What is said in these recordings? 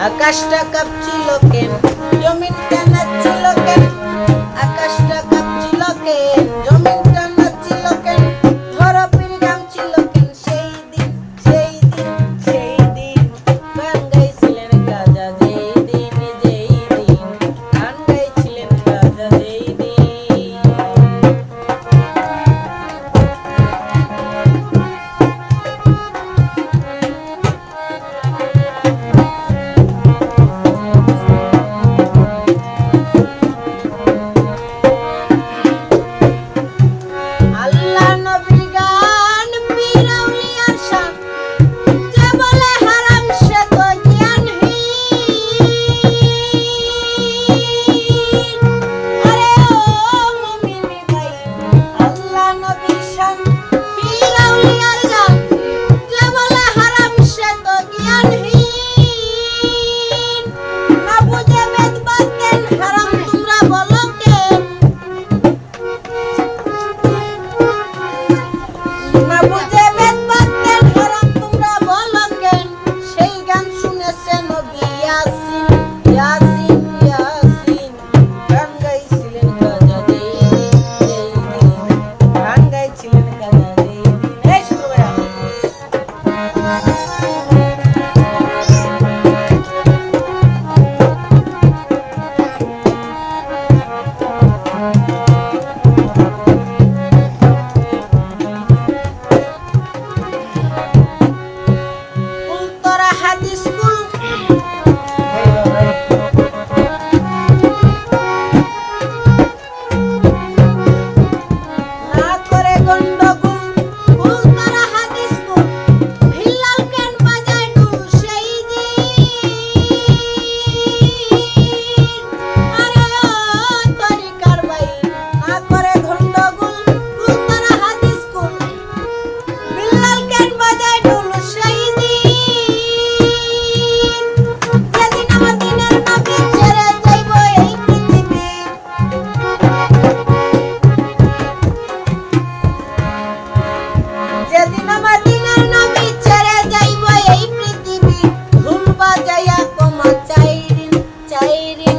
আকাশটা কাঁপছিল কেন? জমিটা নাচছিল কেন?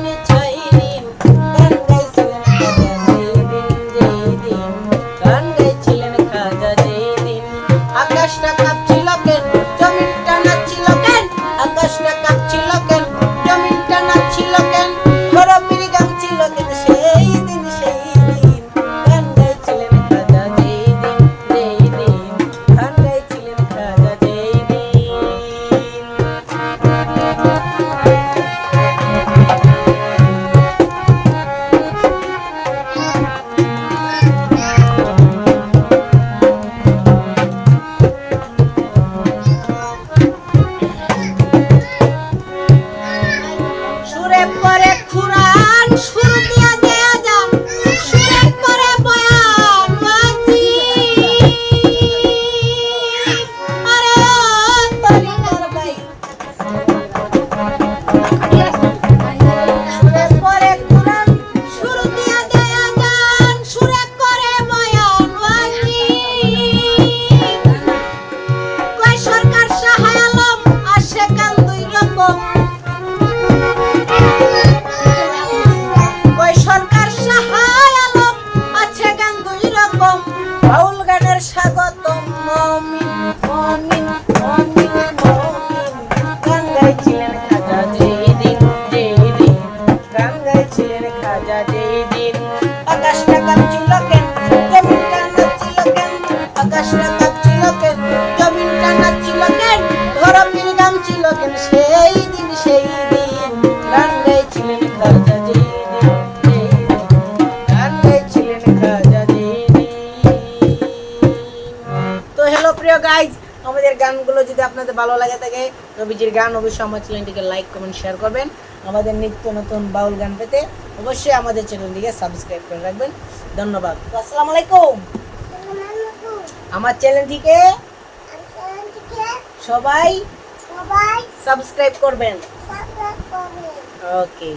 Bye. প্রথম মমিন মমিন মমিন মমিন গান গাইছিলেন খাজা যেদিন যেদিন গান গাইছিলেন আকাশটা কাঁপছিল আমাদের গানগুলো যদি আপনাদের ভালো লাগে থাকে রবিজির গান অবশ্যই আমার চ্যানেলটিকে লাইক কমেন্ট শেয়ার করবেন। আমাদের নিত্য নতুন বাউল গান পেতে অবশ্যই আমাদের চ্যানেলটিকে সাবস্ক্রাইব করে রাখবেন। ধন্যবাদ। আসসালাম আলাইকুম। আমার চ্যানেলটিকে সবাই সাবস্ক্রাইব করবেন। ওকে